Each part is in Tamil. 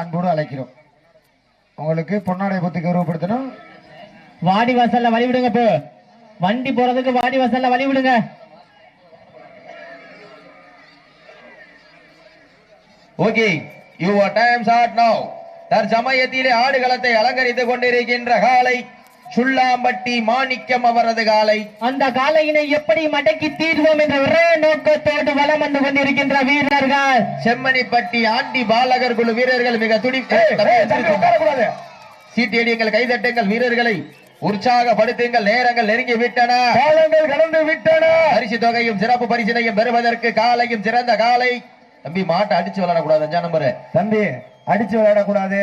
அன்போடு அழைக்கிறோம். உங்களுக்கு பொன்னாடை பத்தி கௌரவப்படுத்தணும். வாடி வாசல்ல வழி விடுங்க இப்போ வண்டி போறதுக்கு வாடி வாசல்ல வழி விடுங்க. Okay your time's out now தற்சமயத்திலே ஆடுகளத்தை அலங்கரித்துக் கொண்டிருக்கின்ற காலை சுள்ளாம்பட்டி மாணிக்கம் அவரது காலை. அந்த காலையினை எப்படி மடக்கி தீர்வோம் என்ற ஒரே நோக்கத்தோடு வலம் வந்து கொண்டிருக்கின்ற வீரர்கள். செம்மணிப்பட்டி ஆண்டி பாலகர் குழு வீரர்கள் மிக துடி உட்காரக்கூடாது சீட்டியடியுங்கள் கைதட்டுங்கள் வீரர்களை. உற்சாகப்படுத்துங்கள் நேரங்கள் நெருங்கி விட்டன. காலங்கள் கடந்து விட்டன. பரிசு தொகையும் சிறப்பு பரிசினையும் பெறுவதற்கு காலையும் சிறந்த காலை. தம்பி மாட்டை அடிச்சு விளையாடக்கூடாது அஞ்சா நம்பரு. தம்பி அடிச்சு விளையாடக்கூடாது.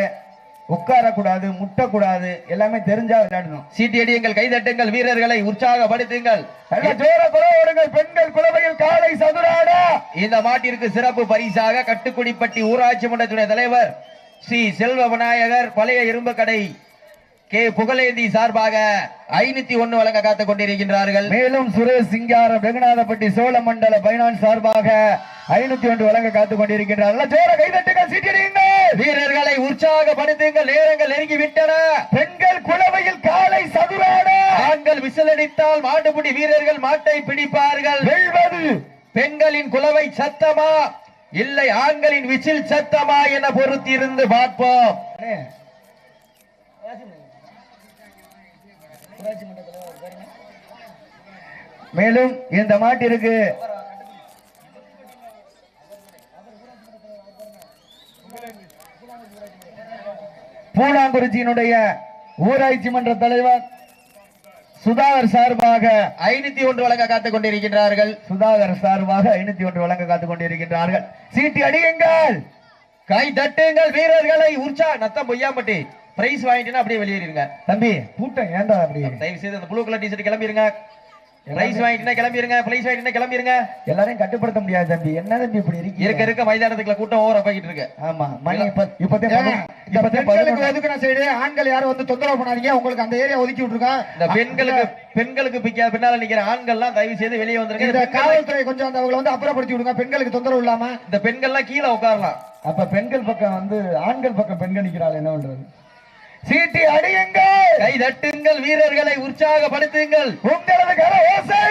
உட்காரக்கூடாது முட்டக்கூடாது எல்லாமே தெரிஞ்சா விளையாடணும். சீட்டியடியுங்கள் கைதட்டுங்கள் வீரர்களை உற்சாகப்படுத்துங்கள். பெண்கள் குலவையில் காலை சதுராடா. இந்த மாட்டிற்கு சிறப்பு பரிசாக கட்டுக்குடிப்பட்டி ஊராட்சி மன்ற தலைவர் ஸ்ரீ செல்வ விநாயகர் பழைய இரும்பு கடை கே புகழேந்தி சார்பாக ஐநூத்தி ஒண்ணு வழங்க காத்துக் கொண்டிருக்கின்றார்கள். மேலும் சுரேஷ் சிங்காரம் வெங்கநாதப்பட்டி சோழ மண்டல பைனான்ஸ் சார்பாக ஐநூத்தி ஒன்று வழங்க காத்துக் கொண்டிருக்கின்றார். நல்ல ஜோர கைதட்டுகள் சீட்டிடுங்கள் வீரர்களை உற்சாகப்படுத்துங்கள் நேரங்கள் நெருங்கி விட்டன பெண்கள் குலவையில் காலை சதுராடா. ஆண்கள் விசிலடித்தால் மாட்டுப்பிடி வீரர்கள் மாட்டை பிடிப்பார்கள். வெல்வது. பெண்களின் குலவை சத்தமா? இல்லை ஆண்களின் விசில் சத்தமா என பொறுத்திருந்து பார்ப்போம். மேலும் இந்த மாட்டிற்கு பூனாங்குறிச்சியினுடைய ஊராட்சி மன்ற தலைவர் சுதாகர் சார்பாக ஐநூத்தி ஒன்று வழங்க காத்துக் கொண்டிருக்கின்றார்கள். சுதாகர் சார்பாக ஐநூத்தி ஒன்று வழங்க காத்துக் கொண்டிருக்கின்றார்கள். சீட்டி அடியுங்கள் கை தட்டுங்கள் வீரர்களை. உற்சா நத்தம் பொய்யாமட்டி பிரைஸ் வாங்கிட்டுனா அப்படியே வெளியேறிருங்க. தம்பி கூட்டம் ஏன்டா அப்படி? தயவு செய்து அந்த ப்ளூ கலர் டிஷர்ட் கிளம்பிருங்க. பிரைஸ் வாங்கிட்டுனா கிளம்பிருங்க. பிரைஸ் வாங்கிட்டுனா கிளம்பிருங்க. எல்லாரையும் கட்டுப்படுத்த முடியாது தம்பி. என்ன தம்பி இப்படி இருக்க இருக்கு இருக்க மைதானத்துக்குள்ள கூட்டம் ஓவரா போய்கிட்டு இருக்கு. ஆமா. மணி இப்ப இப்பதே இந்த பெண்களுக்கு ஒதுக்கின சைடு ஆண்கள் யாரும் வந்து தொந்தரவு பண்ணாதீங்க. உங்களுக்கு அந்த ஏரியா ஒதுக்கி விட்டுருக்கோம் இந்த பெண்களுக்கு பெண்களுக்கு பிக்க பின்னால நிக்கிற ஆண்கள்லாம் தயவு செய்து வெளியே வந்துருங்க. இந்த காவல்துறை கொஞ்சம் அந்த அவங்களை வந்து அப்புறப்படுத்தி விடுங்க. பெண்களுக்கு தொந்தரவு இல்லாம. இந்த பெண்கள்லாம் கீழே உட்காரலாம். அப்ப பெண்கள் பக்கம் வந்து ஆண்கள் பக்கம் பெண்கள் நிக்கிறாள் என்ன பண்றது? சீட்டி அடியுங்கள் கை தட்டுங்கள் வீரர்களை உற்சாகப்படுத்துங்கள். உங்களது கர ஓசை.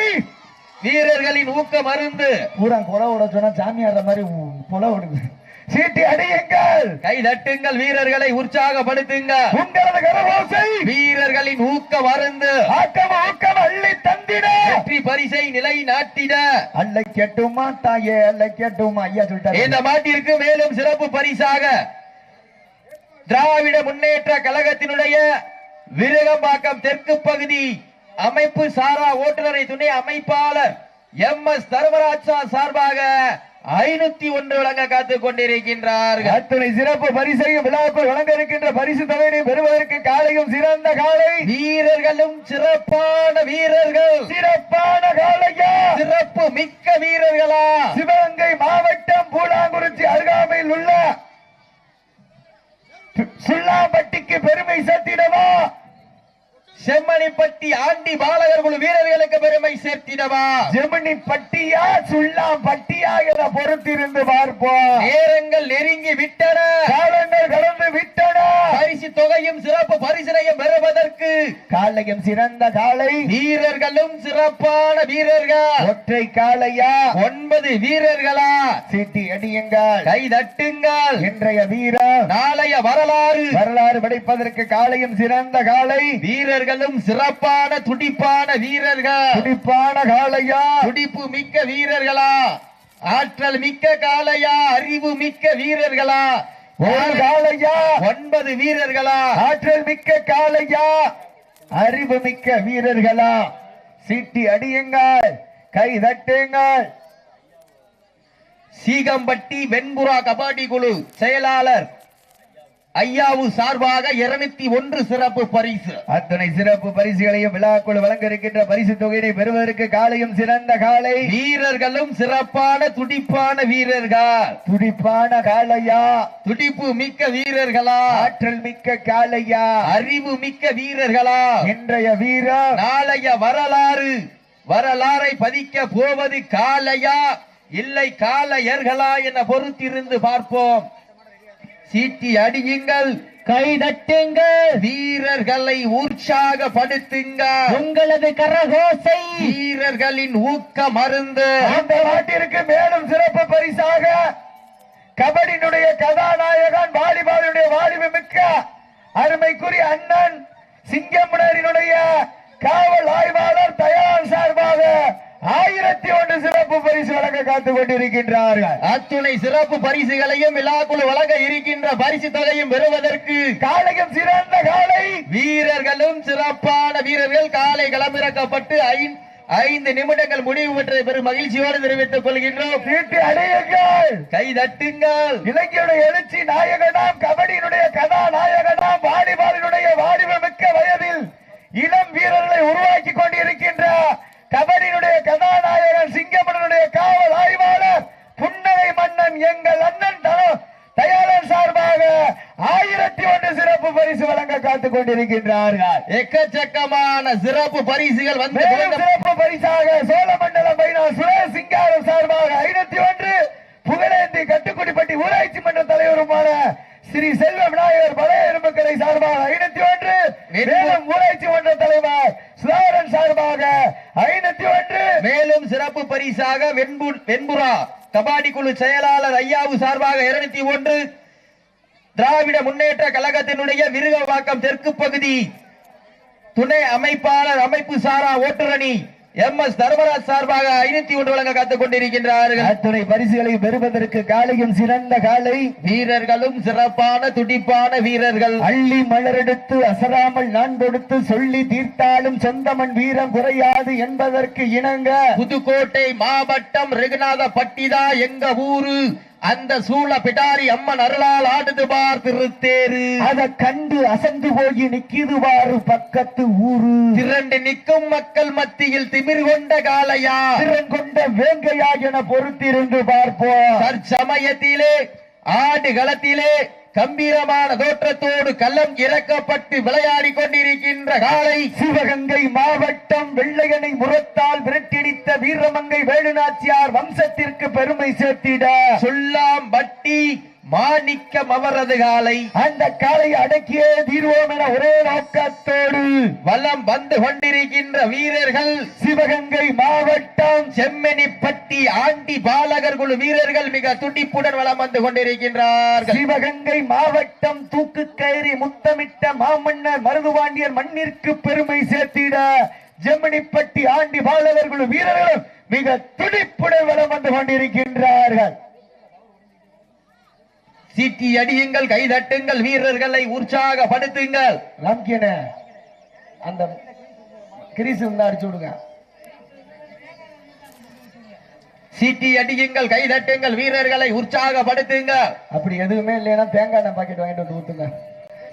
வீரர்களின் ஊக்க மருந்து பூரா கொலை விட சொன்னா சாமியாடுற மாதிரி கொலை விடுங்க சீட்டி அடியுங்கள் கை தட்டுங்கள் வீரர்களை உற்சாகப்படுத்துங்க உங்களது ஓசை. வீரர்களின் ஊக்க மருந்து ஆக்கம் ஆக்கம் அள்ளி தந்திட. வெற்றி பரிசை நிலை நாட்டிட. அல்லை கேட்டுமா தாயே அல்லை கேட்டுமா? ஐயா சொல்லிட்டாரு. இந்த மாட்டிற்கு மேலும் சிறப்பு பரிசாக. திராவிட முன்னேற்ற கழகத்தினுடைய விருகம்பாக்கம் தெற்கு பகுதி அமைப்பு சாரா ஓட்டுநரை துணை அமைப்பாளர் எம் எஸ் தர்மராஜா சார்பாக ஐநூத்தி ஒன்று வழங்க காத்துக் கொண்டிருக்கின்றார்கள். அத்தனை சிறப்பு பரிசையும் விழாக்குள் வழங்க இருக்கின்ற பரிசு தொகையை பெறுவதற்கு காலையும் சிறந்த காலை. வீரர்களும் சிறப்பான வீரர்கள். சிறப்பான காலையா? சிறப்பு மிக்க வீரர்களா? சிவகங்கை மாவட்டம் பூலாங்குறிச்சி அருகாமையில் உள்ள சில்லாம்பட்டிக்கு பெருமை சேர்த்திடவா? செம்மணிப்பட்டி ஆண்டி பாலகர் குழு வீரர்களுக்கு பெருமை சேர்த்திடவா? ஜெமினி பட்டியா சுள்ளாம்பட்டியா என பொறுத்திருந்து பார்ப்போம். நேரங்கள் நெருங்கி விட்டன. காலங்கள் கடந்து விட்டன. பரிசு தொகையும் சிறப்பு பரிசனையும் பெறுவதற்கு காலையும் சிறந்த காலை. வீரர்களும் சிறப்பான வீரர்கள். ஒற்றை காளையா ஒன்பது வீரர்களா? சீட்டி அடியுங்கள் கை தட்டுங்கள். இன்றைய வீரர் நாளைய வரலாறு. வரலாறு படைப்பதற்கு காலையும் சிறந்த காலை. வீரர்களும் சிறப்பான துடிப்பான வீரர்கள். துடிப்பான காளையா? துடிப்பு மிக்க வீரர்களா? ஆற்றல் மிக்க காளையா? அறிவு மிக்க வீரர்களா? ஒரு காளையா? ஒன்பது வீரர்களா? ஆற்றல் மிக்க காளையா? அறிவு மிக்க வீரர்களா? சீட்டி அடியுங்கள் கை தட்டுங்கள். சீகம்பட்டி வெண்புறா கபாடி குழு செயலாளர் ஐயாவு சார்பாக இருநூத்தி ஒன்று சிறப்பு பரிசு. அத்தனை சிறப்பு பரிசுகளையும் விழாக்குள் வழங்க இருக்கின்ற பரிசு தொகையினை பெறுவதற்கு காலையும் சிறந்த காலை. வீரர்களும் சிறப்பான துடிப்பான வீரர்கள். துடிப்பான காளையா? துடிப்பு மிக்க வீரர்களா? ஆற்றல் மிக்க காளையா? அறிவு மிக்க வீரர்களா? இன்றைய வீரர் நாளைய வரலாறு வரலாறை பதிக்க போவது காளையா? இல்லை காளையர்களா என பொறுத்திருந்து பார்ப்போம். சீட்டி அடியுங்கள். கை தட்டுங்கள். வீரர்களை உற்சாகப்படுத்துங்கள். உங்களது கரகோசை. வீரர்களின் ஊக்க மருந்து. அந்த நாட்டிற்கு மேலும் சிறப்பு பரிசாக கபடியினுடைய கதாநாயகன் வாலிபாலினுடைய வாலிபு மிக்க அருமைக்குரிய அண்ணன் சிங்கமுனரினுடைய காவல் ஆய்வாளர் தயார் சார்பாக ஆயிரத்தி ஒன்று சிறப்பு பரிசு வழங்க காத்துக் கொண்டிருக்கின்றார்கள். அத்துணை சிறப்பு பரிசுகளையும் விழாக்குழு வழங்க இருக்கின்ற பரிசு தொகையும் பெறுவதற்கு காலையும் சிறந்த காலை வீரர்களும் சிறப்பான வீரர்கள். காலை களமிறக்கப்பட்டு ஐந்து நிமிடங்கள் முடிவு பெற்றது பெரும் மகிழ்ச்சியோடு தெரிவித்துக் கொள்கின்றோம். சீட்டு அடையுங்கள். கை தட்டுங்கள் இலங்கையுடைய எழுச்சி நாயகனாம் கபடியினுடைய கதாநாயகனாம் வாலிபாலினுடைய வாலிப மிக்க வயதில் இளம் வீரர்களை உருவாக்கி கொண்டிருக்கின்ற கபடியினுடைய கதாநாயகன் சிங்கமனுடைய காவல் ஆய்வாளர் புன்னகை மன்னன் எங்கள் அண்ணன் தயாளன் சார்பாக ஆயிரத்தி ஒன்று சிறப்பு பரிசு வழங்க காத்துக் கொண்டிருக்கின்றார்கள். எக்கச்சக்கமான சிறப்பு பரிசுகள் வந்து சிறப்பு பரிசாக சோழமண்டலம் பைனா சுரேஷ் சிங்காரம் சார்பாக ஐநூத்தி ஒன்று புகழேந்தி கட்டுக்குடிப்பட்டி ஊராட்சி மன்ற தலைவருமான ஸ்ரீ செல்வ விநாயகர் பழைய எறும்புக்கடை சார்பாக ஐநூத்தி ஒன்று மேலும் ஊராட்சி மன்ற தலைவர் சுதாகரன் சார்பாக ஐநூத்தி ஒன்று மேலும் சிறப்பு பரிசாக வெண்பு வெண்புறா கபாடி குழு செயலாளர் ஐயாவு சார்பாக இருநூத்தி ஒன்று திராவிட முன்னேற்ற கழகத்தினுடைய விருகவாக்கம் தெற்கு பகுதி துணை அமைப்பாளர் அமைப்பு சாரா ஓட்டுரணி எம் எஸ் தர்மராஜ் சார்பாக ஐநூத்தி ஒன்று வழங்க காத்துக் கொண்டிருக்கின்றார்கள். அத்துணை பரிசுகளை பெறுவதற்கு காலையும் சிறந்த காலை. வீரர்களும் சிறப்பான துடிப்பான வீரர்கள். அள்ளி மலரெடுத்து அசராமல் நான் கொடுத்து சொல்லி தீர்த்தாலும் சொந்தமன் வீரம் குறையாது என்பதற்கு இணங்க. புதுக்கோட்டை மாவட்டம் ரெகுநாத பட்டிதா எங்க ஊரு? அந்த சூழ பிடாரி அம்மன் அருளால் ஆடுது பார் திருத்தேரு அத கண்டு அசந்து போய் நிக்கிதுவாறு பக்கத்து ஊரு. திரண்டு நிற்கும் மக்கள் மத்தியில் திமிர் கொண்ட காளையா? திறன் கொண்ட வேங்கையா என பொறுத்திருந்து பார்ப்போம். தற்சமயத்திலே ஆடு களத்திலே கம்பீரமான தோற்றத்தோடு கள்ளம் இறக்கப்பட்டு விளையாடி கொண்டிருக்கின்ற காலை சிவகங்கை மாவட்டம் வெள்ளையனை முரத்தால் விரட்டிடித்த வீரமங்கை வேலுநாச்சியார் வம்சத்திற்கு பெருமை சேர்த்திட. சொல்லாம் பட்டி மாணிக்கம் அவரது காலை அந்த காலை அடக்கியே தீர்வோம் என ஒரே நோக்கத்தோடு வலம் வந்து கொண்டிருக்கின்ற வீரர்கள் சிவகங்கை மாவட்டம் செம்மணிப்பட்டி ஆண்டி பாலகர் குழு வீரர்கள் மிக துடிப்புடன் வலம் வந்து கொண்டிருக்கின்றார்கள். சிவகங்கை மாவட்டம் தூக்கு கயிறி முத்தமிட்ட மாமன்னர் மருதுவாண்டியர் மண்ணிற்கு பெருமை சேர்த்திட ஜெமினிப்பட்டி ஆண்டி பாலகர்கள் வீரர்களும் மிக துடிப்புடன் வலம் வந்து கொண்டிருக்கின்றார்கள். சீட்டி அடியுங்கள் கைதட்டுங்கள் வீரர்களை உற்சாகப்படுத்துங்கள் ராம்கியன அந்த கிரீஸ் இருந்தா அடிச்சு விடுங்க. சீட்டி அடியுங்கள் கைதட்டுங்கள் வீரர்களை உற்சாகப்படுத்துங்கள் அப்படி எதுவுமே இல்லைன்னா தேங்காய் பாக்கெட் வாங்கிட்டு வந்து ஊத்துங்க.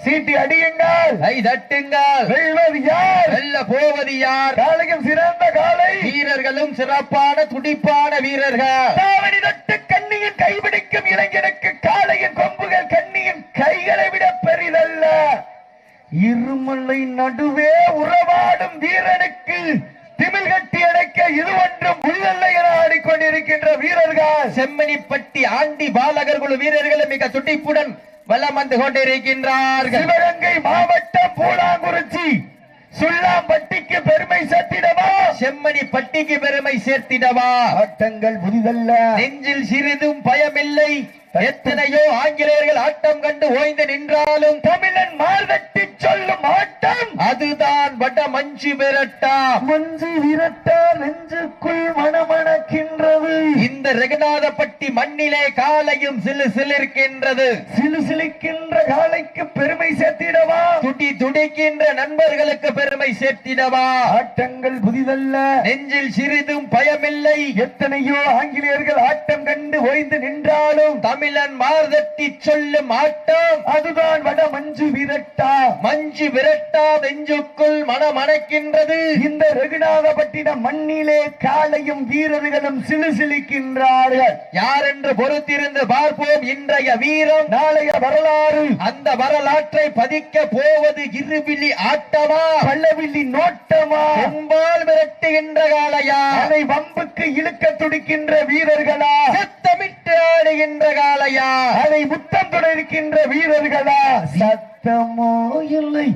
சீட்டி அடியுங்கள். கைதட்டுங்கள் வெல்வது யார்? வெல்ல போவது யார்? காலையும் சிறந்த காலை வீரர்களும் சிறப்பான துடிப்பான வீரர்கள். தாவணி தொட்டு கண்ணியின் கைபிடிக்கும் இளைஞனுக்கு காளையின் கொம்புகள் கண்ணியின் கைகளை விட பெரிதல்ல. இருமலை நடுவே உறவாடும் வீரனுக்கு திமில் கட்டி அடைக்க இது ஒன்றும் புல்லல்ல என ஆடிக்கொண்டிருக்கின்ற வீரர்கள். செம்மணிப்பட்டி ஆண்டி பாலகர் குழு வீரர்களும் மிக துடிப்புடன் வலம் வந்து கொண்டிருக்கின்றார்கள். சிவகங்கை மாவட்டம் பூலாங்குறிச்சி சுள்ளாம்பட்டிக்கு பெருமை சேர்த்திடவா? செம்மணி பட்டிக்கு பெருமை சேர்த்திடவா? ஆட்டங்கள் புதிதல்ல. நெஞ்சில் சிறிதும் பயமில்லை. எத்தனையோ ஆங்கிலேயர்கள் ஆட்டம் கண்டு ஓய்ந்து நின்றாலும் தமிழன் மார்தட்டி சொல்லும் ஆட்டம். அதுதான் வட மஞ்சு விரட்டா. மஞ்சு விரட்டா நெஞ்சுக்குள் மணமணக்கின்றது இந்த ரெகுநாதப்பட்டி மண்ணிலே காலையும் சிலு சிலிர்க்கின்றது. சிலு சிலிக்கின்ற காலைக்கு பெருமை சேர்த்திடவா? துடி துடிக்கின்ற நண்பர்களுக்கு பெருமை சேர்த்திடவா? ஆட்டங்கள் புதிதல்ல. நெஞ்சில் சிறிதும் பயமில்லை. எத்தனையோ ஆங்கிலேயர்கள் ஆட்டம் கண்டு ஓய்ந்து நின்றாலும் தமிழன் மார்தட்டி சொல்லும் ஆட்டம் அதுதான் வட மஞ்சு விரட்டா. மஞ்சு விரட்டா நெஞ்சுக்குள் மனமணக்கின்றது. இந்த ரகுநாதபட்டினம் மண்ணிலே காலையும் வீரர்களும் சிலுசிலிக்கின்றார்கள். யார் என்று பொறுத்திருந்து பார்ப்போம் இன்றைய வீரம்? நாளைய வரலாறு. அந்த வரலாற்றை பதிக்க போவது இருவிழி ஆட்டமா? பல்லவில்லி நோட்டமா? அம்பால் விரட்டுகின்ற காலையா அதை வம்புக்கு இழுக்க துடிக்கின்ற வீரர்களா? சத்தமிட்டு ஆடுகின்ற காளையா அதை முத்தம் தொட இருக்கின்ற வீரர்களா? சத்தமோ இல்லை.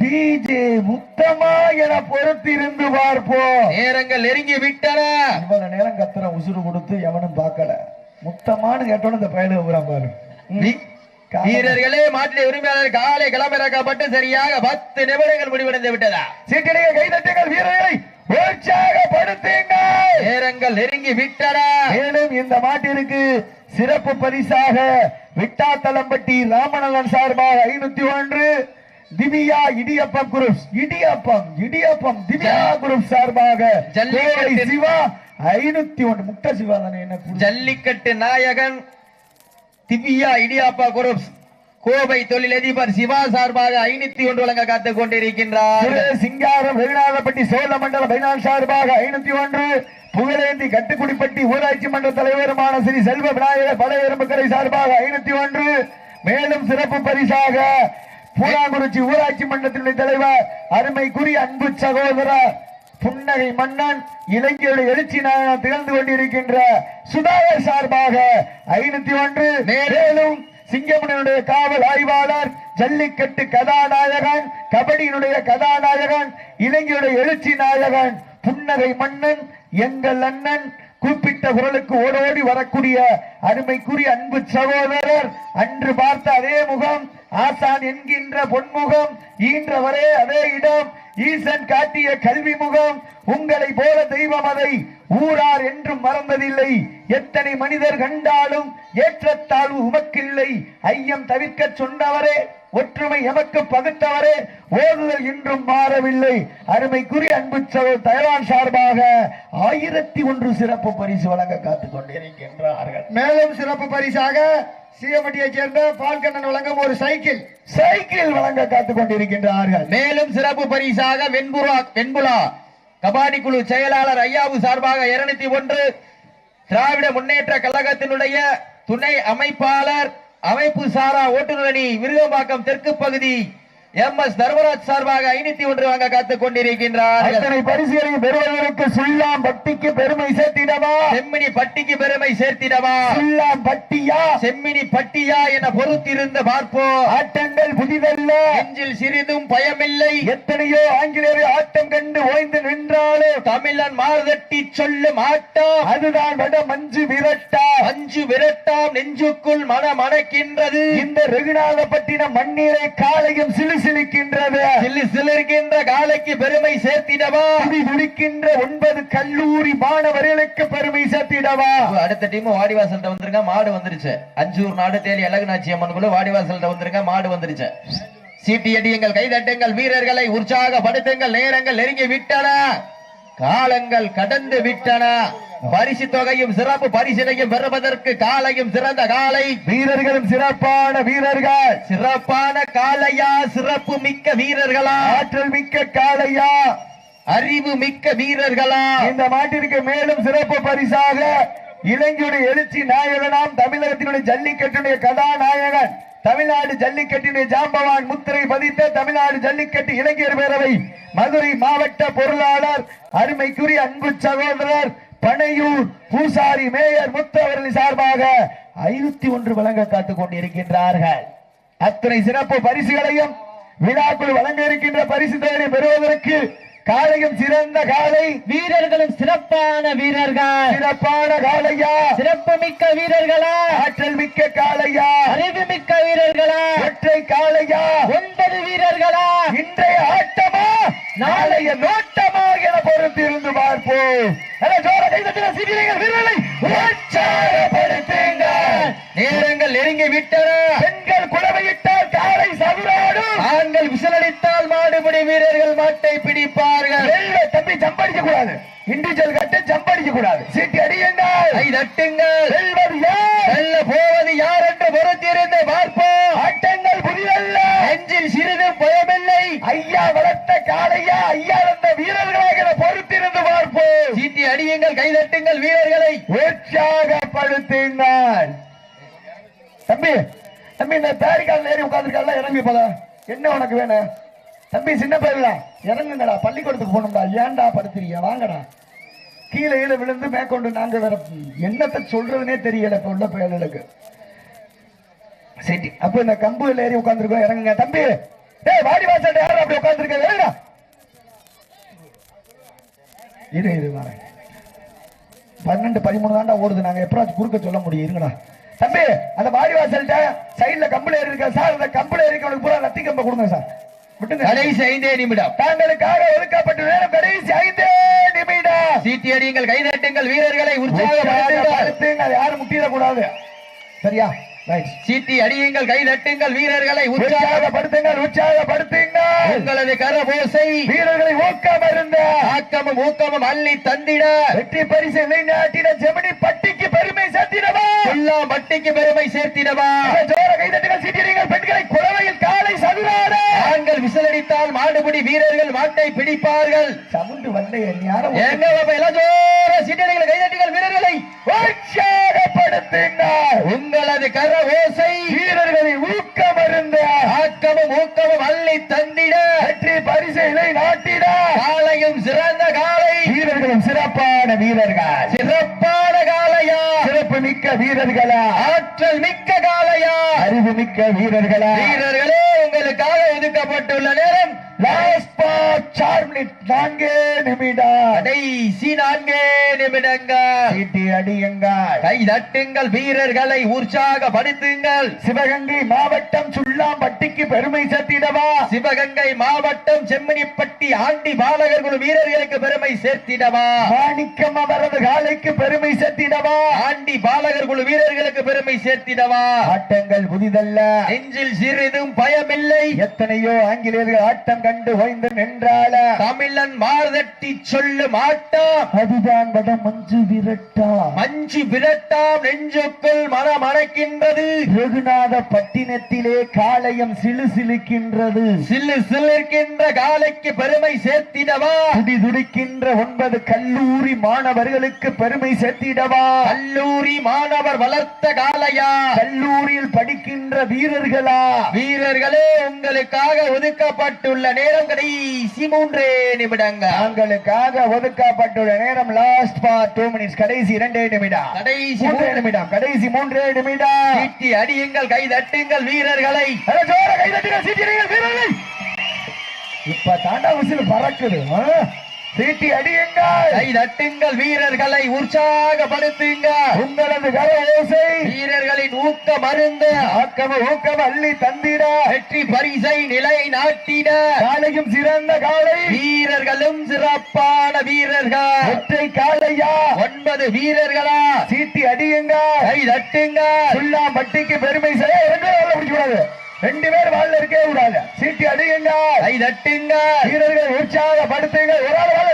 டிஜே முத்தமா என பொறுத்திருந்து பார்ப்போம் நேரங்கள் நெருங்கி விட்டன. இவ்வளவு நேரம் கத்துற உசுறு கொடுத்து எவனும் பார்க்கல. முத்தமானு கேட்டோன்னு இந்த பயலுக பூரா. வீரர்களே மாட்டிலே உரிமையாளர் காலை களமிறக்கப்பட்டு சரியாக பத்து நிமிடங்கள் முடிவடைந்து விட்டதா? சீட்டடிக கைதட்டுங்கள் வீரர்களை. உற்சாகப்படுத்துங்கள். நேரங்கள் நெருங்கி விட்டன. மேலும் இந்த மாட்டிற்கு சிறப்பு பரிசாக விட்டாத்தலம்பட்டி ராமநலன் சார்பாக ஐநூத்தி ஒன்று திவ்யா இடியப்பம் குரூப் இடியப்பம் இடியப்பம் திவ்யா குரூப் சார்பாக சிவா ஐநூத்தி ஒன்று முட்டை சிவா தானே என்ன? ஜல்லிக்கட்டு நாயகன் திவ்யா இடியாப்பா குரூப் கோவை தொழிலதிபர் சிவா சார்பாக ஐநூத்தி ஒன்று வழங்க காத்துக் கொண்டிருக்கின்றார் சிங்காரம் வெகுநாதப்பட்டி சோழமண்டல பைனான் சார்பாக ஐநூத்தி ஒன்று புகழேந்தி கட்டுக்குடிப்பட்டி ஊராட்சி மன்ற தலைவருமான ஸ்ரீ செல்வ விநாயகர் பழையெரும்புக்கரை சார்பாக ஐநூத்தி ஒன்று மேலும் சிறப்பு பரிசாக பூராங்குறிச்சி ஊராட்சி மன்றத்தினுடைய தலைவர் அருமைக்குரிய அன்பு சகோதரர் புன்னகை மன்னன் இளைஞருடைய எழுச்சி நாயகன் திகழ்ந்து கொண்டிருக்கின்ற சுதாகர் சார்பாக ஐநூத்தி ஒன்று மேலும் சிங்கமனுடைய காவல் ஆய்வாளர் ஜல்லிக்கட்டு கதாநாயகன் கபடியினுடைய கதாநாயகன் இளைஞருடைய எழுச்சி நாயகன் புன்னகை மன்னன் எங்கள் அண்ணன் கூப்பிட்ட குரலுக்கு ஓடோடி வரக்கூடிய அருமைக்குரிய அன்பு சகோதரர் அன்று பார்த்த அதே முகம் ஆசான் என்கின்ற பொன்முகம் ஈன்றவரே அதே இடம் ஈசன் காட்டிய கல்வி முகம் உங்களை போல தெய்வம் அதை ஊரார் என்றும் மறந்ததில்லை. எத்தனை மனிதர் கண்டாலும் ஏற்றத்தாழ்வு உமக்கில்லை. ஐயம் தவிர்க்க சொன்னவரே. ஒற்றுமை எமக்கு பகுத்தவரே ஓதுதல் இன்றும் மாறவில்லை. அருமைக்குரிய அன்பு சகோதரர் தயவான் சார்பாக ஆயிரத்தி ஒன்று சிறப்பு பரிசு வழங்க காத்துக் கொண்டிருக்கின்றார்கள். மேலும் சிறப்பு பரிசாக சீகமட்டியைச் சேர்ந்த பால்கண்ணன் வழங்கும் ஒரு சைக்கிள். சைக்கிள் வழங்க காத்துக் கொண்டிருக்கின்றார்கள். மேலும் சிறப்பு பரிசாக வெண்புறா வெண்புலா கபாடி குழு செயலாளர் ஐயாவு சார்பாக இருநூத்தி ஒன்று திராவிட முன்னேற்ற கழகத்தினுடைய துணை அமைப்பாளர் அமைப்பு சாரா ஓட்டுநர் அணி விருகம்பாக்கம் தெற்கு பகுதி எம் எஸ் தர்மராஜ் சார்பாக ஐநூத்தி ஒன்று வாங்க காத்துக் கொண்டிருக்கின்றார் அத்தனை பரிசுகளையும் பெறுவதற்கு சுல்லாம் பட்டிக்கு பெருமை சேர்த்திடவா? செம்மினி பட்டிக்கு பெருமை சேர்த்திடவா? சுல்லாம் பட்டியா? செம்மினி பட்டியா என பொறுத்திருந்து பார்ப்போம். ஆட்டங்கள் புதிதல்ல. நெஞ்சில் சிறிதும் பயமில்லை. எத்தனையோ ஆங்கிலேயர் ஆட்டம் கண்டு ஓய்ந்து நின்றாலும் தமிழன் மார்தட்டி சொல்லும் ஆட்டம். அதுதான் வட மஞ்சு விரட்டா. அஞ்சு விரட்டாம் நெஞ்சுக்குள் மன மணக்கின்றது இந்த ரெகுநாதப்பட்டினம் மண்ணீரை காலையும் சில்லு சிலிருக்கின்ற காலைக்கு பெருமை சேர்த்திடவா? துடி துடிக்கின்ற ஒன்பது கல்லூரி மாணவர்களுக்கு பெருமை சேர்த்திடவா? அடுத்த டீம் வாடிவாசல்ட்ட வந்துருங்க மாடு வந்துருச்சு. அஞ்சூர் நாடு தேலி அழகுநாச்சி அம்மனுக்குள்ள வாடிவாசல்ட்ட வந்துருங்க மாடு வந்துருச்சு. சீட்டி அடியுங்கள் கைதட்டுங்கள் வீரர்களை உற்சாகப்படுத்துங்கள் நேரங்கள் நெருங்கி விட்டன. காலங்கள் கடந்து விட்டன. பரிசு தொகையும் சிறப்பு பரிசினையும் பெறுவதற்கு காலையும் சிறந்த காலை. வீரர்களும் சிறப்பான வீரர்கள். சிறப்பான காலையா சிறப்பு மிக்க வீரர்களா? ஆற்றல் மிக்க காளையா? அறிவு மிக்க வீரர்களா? இந்த மாட்டிற்கு மேலும் சிறப்பு பரிசாக இளைஞருடைய எழுச்சி நாயகனாம் தமிழகத்தினுடைய ஜல்லிக்கட்டுடைய கதாநாயகன் தமிழ்நாடு ஜல்லிக்கட்டினுடைய ஜாம்பவான் முத்திரை பதித்த தமிழ்நாடு ஜல்லிக்கட்டு இளைஞர் பேரவை மதுரை மாவட்ட பொருளாளர் அருமைக்குரிய அன்பு சகோதரர் பனையூர் பூசாரி மேயர் முத்து அவர்களின் சார்பாக ஐநூத்தி ஒன்று வழங்க காத்துக் கொண்டிருக்கின்றார்கள். அத்தனை சிறப்பு பரிசுகளையும் விழாக்குள் வழங்க இருக்கின்ற பரிசு தொகையை பெறுவதற்கு காலையும் சிறந்த காலை வீரர்களும் சிறப்பான வீரர்கள். சிறப்பான காலையா? சிறப்பு மிக்க வீரர்களா? ஆற்றல் மிக்க காலையா? அறிவு காளையா ஐயா வந்த வீரர்களாக பொறுத்திருந்து பார்ப்போம். சீட்டி அடியுங்கள் கை தட்டுங்கள் வீரர்களை. உற்சாகப்படுத்தினார். தம்பி தம்பி இந்த பேரிக்கால் ஏறி உட்காந்துருக்கால இறங்கி போல என்ன உனக்கு வேணும்? தம்பி சின்ன பையலா இறங்குங்கடா. பள்ளிக்கூடத்துக்கு போகணும்டா. ஏன்டா படுத்துறீங்க? வாங்கடா. கீழே கீழே விழுந்து மேற்கொண்டு நாங்க வேற என்னத்தை சொல்றதுனே தெரியல இப்ப உள்ள பயலுக்கு சரி அப்ப இந்த கம்புல ஏறி உட்கார்ந்துருக்கோம். இறங்குங்க. தம்பி ஏய் வாடி வாசல் யாரும் அப்படி உட்கார்ந்துருக்க? இரு வரேன் பன்னெண்டு பதிமூணு தாண்டா ஓடுது. நாங்க எப்படாச்சும் குறுக்க சொல்ல முடியும். இருங்கடா. தம்பி அந்த வாடி வாசல்ட்ட சைடுல கம்புல ஏறி இருக்க சார் அந்த கம்புல ஏறிக்கவனுக்கு பூரா லத்தி கம்ப கொடுங்க சார். கடைசி ஐந்தே நிமிடம். தாங்களுக்காக ஒதுக்கப்பட்ட நேரம் கடைசி ஐந்தே நிமிடம். சீட்டி அடியுங்கள் கைதட்டுங்கள் வீரர்களை உற்சாகப்படுத்துங்கள். யாரும் முட்டிடக்கூடாது. சரியா? சீட்டி அடியுங்கள் கைதட்டுங்கள் வீரர்களை உற்சாக உற்சாகப்படுத்துங்கள் உற்சாகப்படுத்துங்கள். உங்களது கரபோசை வீரர்களை ஊக்கம் இருந்த ஆக்கமும் ஊக்கமும் அள்ளி தந்திட. வெற்றி பரிசு நாட்டின ஜெமினி பட்டிக்கு பெருமை சேர்த்திடவா? எல்லா மட்டிக்கு பெருமை சேர்த்திடவா? ஜோர கைதட்டுகள் சீட்டிடுங்கள் பெண்களை குளவையில் காலை சதுராட. ஆண்கள் விசிலடித்தால் மாடுபிடி வீரர்கள் மாட்டை பிடிப்பார்கள். சவுண்டு வரலையே நீ யாரும் எங்க எல்லாம் ஜோர சீட்டடிகள் கைதட்டுங்கள் வீரர்களை. உற்சாகப்படுத்துங்கள். உங்களது கரபோசை வீரர்களை ஊக்கம் இருந்த ஆக்கமும் ஊக்கமும் அள்ளி தந்திட. வெற்றி பரிசை நாட்டிட. காலையும் சிறந்த காலை வீரர்களும் சிறப்பான வீரர்கள். சிறப்பான காலையா சிறப்பு மிக்க வீரர்களா. ஆற்றல் மிக்க காலையா அறிவு மிக்க வீரர்களா. வீரர்களே உங்களுக்காக ஒதுக்கப்பட்டுள்ள நேரம் நான்கு நிமிடம். கடைசி நான்கே நிமிடங்கள். சீட்டி அடியுங்கள். கை தட்டுங்கள் வீரர்களை உற்சாகப்படுத்துங்கள் சிவகங்கை மாவட்டம் சுள்ளாம்பட்டிக்கு பெருமை சேர்த்திடவா? சிவகங்கை மாவட்டம் செம்மணிப்பட்டி ஆண்டி பாலகர் குழு வீரர்களுக்கு பெருமை சேர்த்திடவா? மாணிக்கம் அவரது காலைக்கு பெருமை சேர்த்திடவா? ஆண்டி பாலகர் குழு வீரர்களுக்கு பெருமை சேர்த்திடவா? ஆட்டங்கள் புதிதல்ல. நெஞ்சில் சிறிதும் பயமில்லை. எத்தனையோ ஆங்கிலேயர்கள் ஆட்டம் கண்டு ஓய்ந்து நின்றால தமிழன் மார்தட்டி சொல்லும் ஆட்டம் அதுதான் வட மஞ்சு விரட்டா. மஞ்சு விரட்டாம் நெஞ்சுக்குள் மனம் அணைக்கின்றது ரகுநாத பட்டினத்திலே காளையம் சிலு சிலுக்கின்றது. சில்லு சிலிர்க்கின்ற காலைக்கு பெருமை சேர்த்திடவா? துடி துடிக்கின்ற ஒன்பது கல்லூரி மாணவர்களுக்கு பெருமை சேர்த்திடவா? கல்லூரி மாணவர் வளர்த்த காலையா கல்லூரியில் படிக்கின்ற வீரர்களா? வீரர்களே உங்களுக்காக ஒதுக்கப்பட்டுள்ள நேரம் கடைசி மூன்றே நிமிடங்கள். தாங்களுக்காக ஒதுக்கப்பட்டுள்ள நேரம் லாஸ்ட் ஃபார் டூ மினிட்ஸ் கடைசி இரண்டே நிமிடம். கடைசி மூன்றே நிமிடம் கடைசி மூன்றே நிமிடம். சீட்டி அடியுங்கள் கை தட்டுங்கள் வீரர்களை. கைதட்டுங்கள், சீட்டிடுங்கள் வீரர்களை. இப்ப தாண்டா விசில் பறக்குது? சீட்டி அடியுங்கள். கை தட்டுங்கள் வீரர்களை உற்சாகப்படுத்துங்க உங்களது கர ஓசை. வீரர்களின் ஊக்க மருந்து ஆக்கம ஊக்கம் அள்ளி தந்திட. வெற்றி பரிசை நிலை நாட்டிட. காலையும் சிறந்த காலை. வீரர்களும் சிறப்பான வீரர்கள். ஒற்றை காலையா? ஒன்பது வீரர்களா? சீட்டி அடியுங்க கை தட்டுங்க சுள்ளாம்பட்டிக்கு பெருமை செய்ய. ரெண்டு பேர் வாழ பிடிக்க கூடாது. ரெண்டு பேர் வாழ இருக்கவே கூடாது சீட்டி அடியுங்க. கை தட்டுங்க. வீரர்களை உற்சாகப்படுத்துங்க ஒரு ஆள் வாழ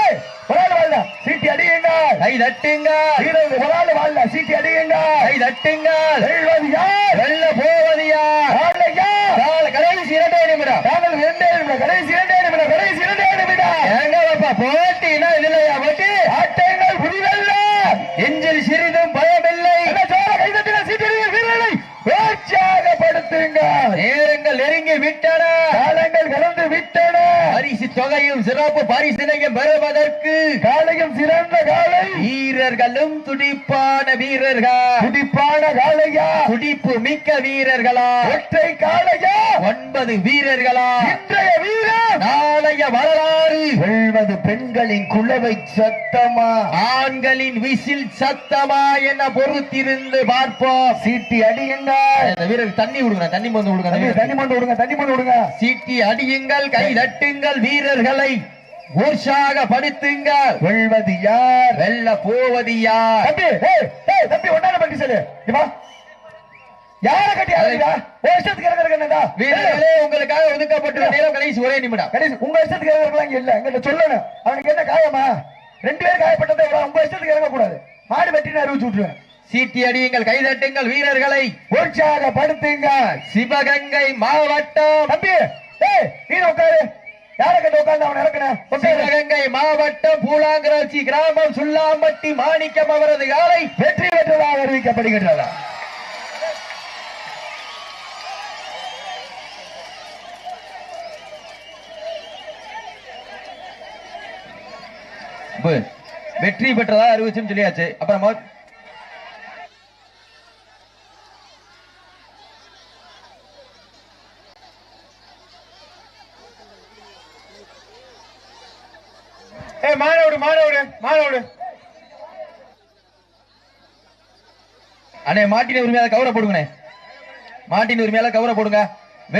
ஏய், ஒரு ஆள் வாழ சீட்டி அடியுங்க. கை தட்டுங்க. வீரர்கள் ஒரு ஆள் சீட்டி அடியுங்க. கை தட்டுங்க. வெல்வது யார் வெல்ல போவது யார் யார் கால கடைசி இரண்டே நிமிடம். நாங்கள் இரண்டே நிமிடம். கடைசி இரண்டே நிமிடம். கடைசி இரண்டே நிமிடம். எங்க பாப்பா போட்டினா இதுலயா? பரிசு சிறப்பு பரிசினையும் பெறுவதற்கு கால வீரர்களும் துடிப்பான வீரர்கள். துடிப்பான காலையா துடிப்பு மிக்க வீரர்களா? ஒற்றை காலையா ஒன்பது வீரர்களா? இன்றைய வீரர்? நாளைய வரலாறு. வெல்வது பெண்களின் குலவை சத்தமா? ஆண்களின் விசில் சத்தமா என பொறுத்திருந்து பார்ப்போம். சீட்டி அடியுங்க இந்த வீரர் தண்ணி விடுங்க தண்ணி வந்து விடுங்க தண்ணி மண்டு விடுங்க தண்ணி மண்டு விடுங்க சீட்டி அடியுங்கள் கை தட்டுங்கள் வீரர்களை. உற்சாகப்படுத்துங்கள் வெல்வது யார்? வெல்ல போவது யார்? தம்பி தம்பி ஒன்னால பட்டி சொல்லு. யார கட்டி உங்களுக்காக ஒதுக்கப்பட்டுள்ள நேரம் கடைசி ஒரே நிமிடம். கடைசி உங்க இஷ்டத்துக்கு இறங்குறதுலாம் இங்க இல்ல. எங்கிட்ட சொல்லணும். அவனுக்கு என்ன காயமா? ரெண்டு பேர் காயப்பட்டதே உங்க இஷ்டத்துக்கு இறங்க கூடாது மாடு வெட்டின்னு அறிவிச்சு விட்டுருவேன். சீட்டி அடியுங்கள் கை தட்டுங்கள் வீரர்களை. உற்சாகப்படுத்துங்க சிவகங்கை மாவட்டம். தம்பி ஏய் நீ உட்காரு. சிவகங்கை மாவட்டம் பூலாங்கராட்சி கிராமம் சுல்லாம்பட்டி மாணிக்கம் அவரது காலை வெற்றி பெற்றதாக அறிவிக்கப்படுகின்றதா வெற்றி பெற்றதா அறிவிச்சுன்னு சொல்லியாச்சு. அப்புறம் மாணவடு மாணவடு அண்ணே மாட்டின உரிமையால கவரை போடுங்கண்ணே மாட்டின் உரிமையால கவரை போடுங்க